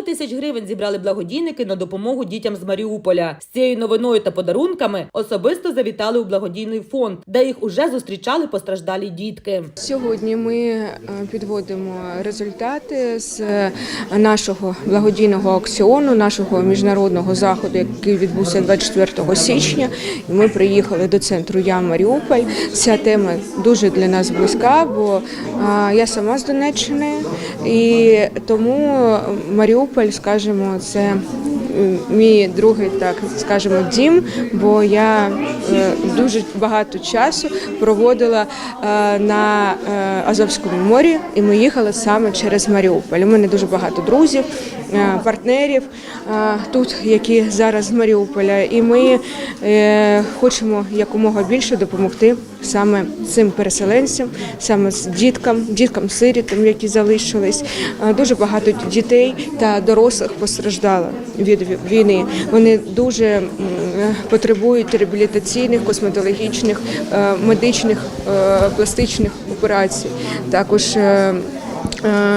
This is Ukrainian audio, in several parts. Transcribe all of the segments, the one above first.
100 тисяч гривень зібрали благодійники на допомогу дітям з Маріуполя. З цією новиною та подарунками особисто завітали у благодійний фонд, де їх уже зустрічали постраждалі дітки. Сьогодні ми е, підводимо результати з е, нашого благодійного аукціону, нашого міжнародного заходу, який відбувся 24 січня. Ми приїхали до центру Я Маріуполь. Ця тема дуже для нас близька, бо я сама з Донеччини, і тому Маріуполь, скажімо, це мій другий, так скажемо, дім, бо я е, дуже багато часу проводила е, на е, Азовському морі, і ми їхали саме через Маріуполь. У мене дуже багато друзів, партнерів тут, які зараз з Маріуполя, і ми хочемо якомога більше допомогти саме цим переселенцям, саме з діткам, діткам сирітам, які залишились. Дуже багато дітей та дорослих постраждало від ві- війни. Вони дуже потребують реабілітаційних, косметологічних, е, медичних, е, пластичних операцій. Також е,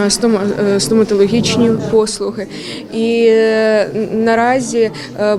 стома- стоматологічні послуги. І наразі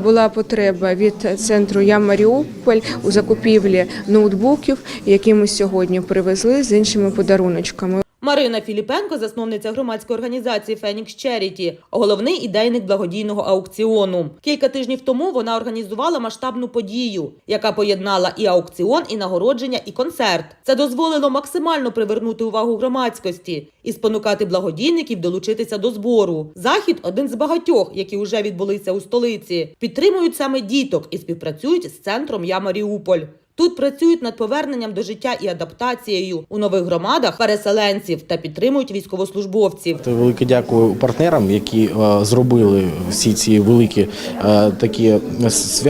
була потреба від центру Я Маріуполь у закупівлі ноутбуків, які ми сьогодні привезли з іншими подаруночками. Марина Філіпенко, засновниця громадської організації Фенікс Черіті, головний ідейник благодійного аукціону. Кілька тижнів тому вона організувала масштабну подію, яка поєднала і аукціон, і нагородження, і концерт. Це дозволило максимально привернути увагу громадськості і спонукати благодійників долучитися до збору. Захід один з багатьох, які вже відбулися у столиці. Підтримують саме діток і співпрацюють з центром Я Маріуполь. Тут працюють над поверненням до життя і адаптацією у нових громадах переселенців та підтримують військовослужбовців. Велике дякую партнерам, які е, зробили всі ці великі е, такі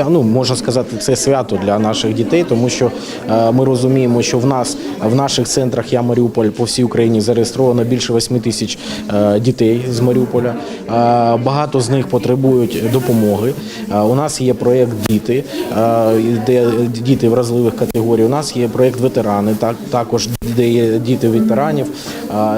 ну, можна сказати, це свято для наших дітей, тому що е, ми розуміємо, що в нас в наших центрах Я Маріуполь по всій Україні зареєстровано більше 8 тисяч дітей з Маріуполя. Багато з них потребують допомоги. У нас є проєкт Діти, де діти вразливих категорій. У нас є проєкт ветерани, так також де є діти ветеранів.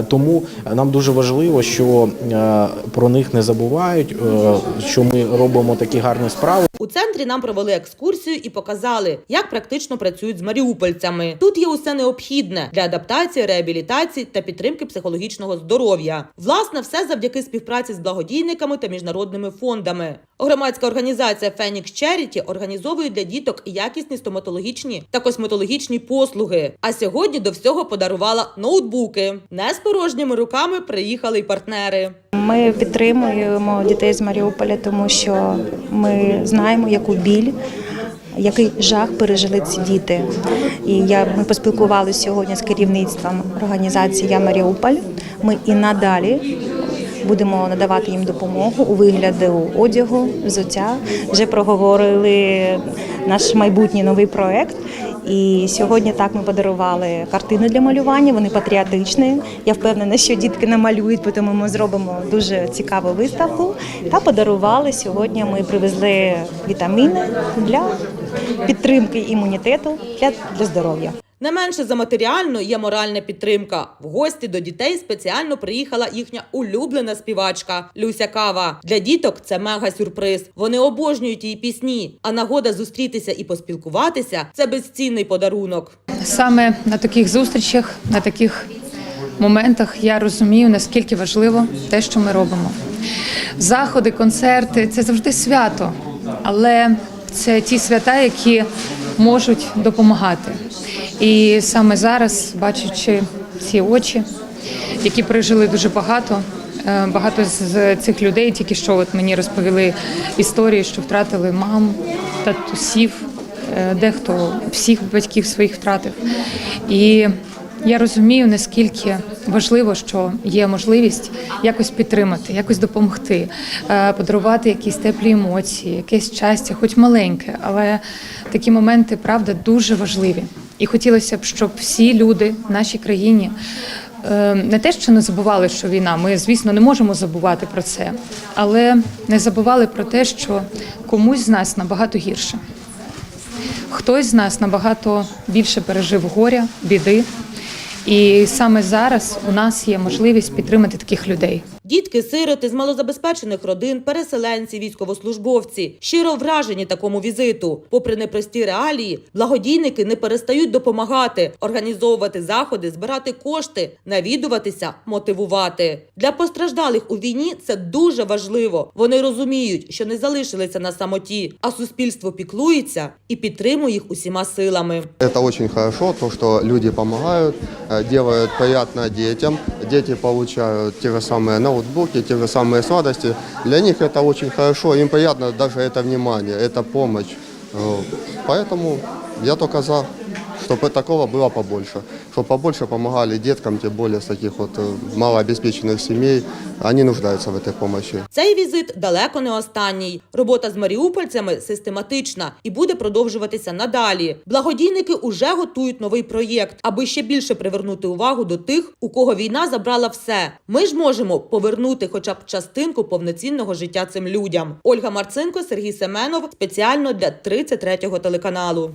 Тому нам дуже важливо, що е, про них не забувають, е, що ми робимо такі гарні справи. У центрі нам провели екскурсію і показали, як практично працюють з маріупольцями. Тут є усе необхідне для адаптації, реабілітації та підтримки психологічного здоров'я. Власне, все завдяки співпраці з благодійниками та міжнародними фондами. Громадська організація Фенікс Черіті організовує для діток якісні стоматологічні та косметологічні послуги. А сьогодні до всього подарувала ноутбуки. Не з порожніми руками приїхали й партнери. Ми підтримуємо дітей з Маріуполя, тому що ми знаємо, яку біль, який жах пережили ці діти. І я ми поспілкувалися сьогодні з керівництвом організації Я Маріуполь. Ми і надалі. Будемо надавати їм допомогу у вигляді одягу, взуття. Вже проговорили наш майбутній новий проект. І сьогодні так ми подарували картини для малювання. Вони патріотичні. Я впевнена, що дітки намалюють, тому ми зробимо дуже цікаву виставку. Та подарували сьогодні. Ми привезли вітаміни для підтримки імунітету для, для здоров'я. Не менше за матеріальну є моральна підтримка. В гості до дітей спеціально приїхала їхня улюблена співачка Люся Кава. Для діток це мега сюрприз. Вони обожнюють її пісні. А нагода зустрітися і поспілкуватися це безцінний подарунок. Саме на таких зустрічах, на таких моментах я розумію, наскільки важливо те, що ми робимо. Заходи, концерти це завжди свято, але це ті свята, які можуть допомагати. І саме зараз, бачачи ці очі, які пережили дуже багато. е, Багато з цих людей тільки що от мені розповіли історії, що втратили мам, татусів, е, дехто всіх батьків своїх втратив. І я розумію, наскільки важливо, що є можливість якось підтримати, якось допомогти, е, подарувати якісь теплі емоції, якесь щастя, хоч маленьке, але такі моменти, правда, дуже важливі. І хотілося б, щоб всі люди в нашій країні е, не те, що не забували, що війна, ми, звісно, не можемо забувати про це, але не забували про те, що комусь з нас набагато гірше. Хтось з нас набагато більше пережив горя, біди. І саме зараз у нас є можливість підтримати таких людей. Дітки, сироти з малозабезпечених родин, переселенці, військовослужбовці щиро вражені такому візиту. Попри непрості реалії, благодійники не перестають допомагати, організовувати заходи, збирати кошти, навідуватися, мотивувати. Для постраждалих у війні це дуже важливо. Вони розуміють, що не залишилися на самоті, а суспільство піклується і підтримує їх усіма силами. Это очень хорошо, то, что люди помогают, э, делают приятно детям Дети получают те же самые ноутбуки, те же самые сладости. Для них это очень хорошо, им приятно даже это внимание, это помощь. Э, Поэтому я только за, чтобы такого было побольше. Чтобы побольше помогали деткам, тем более с таких вот э, малообеспеченных семей. Они нуждаются в этой помощи. Цей візит далеко не останній. Робота з маріупольцями систематична і буде продовжуватися надалі. Благодійники уже готують новий проєкт, аби ще більше привернути увагу до тих, у кого війна забрала все. Ми ж можемо повернути хоча б частинку повноцінного життя цим людям. Ольга Марцинко, Сергій Семенов спеціально для 33-го телеканалу.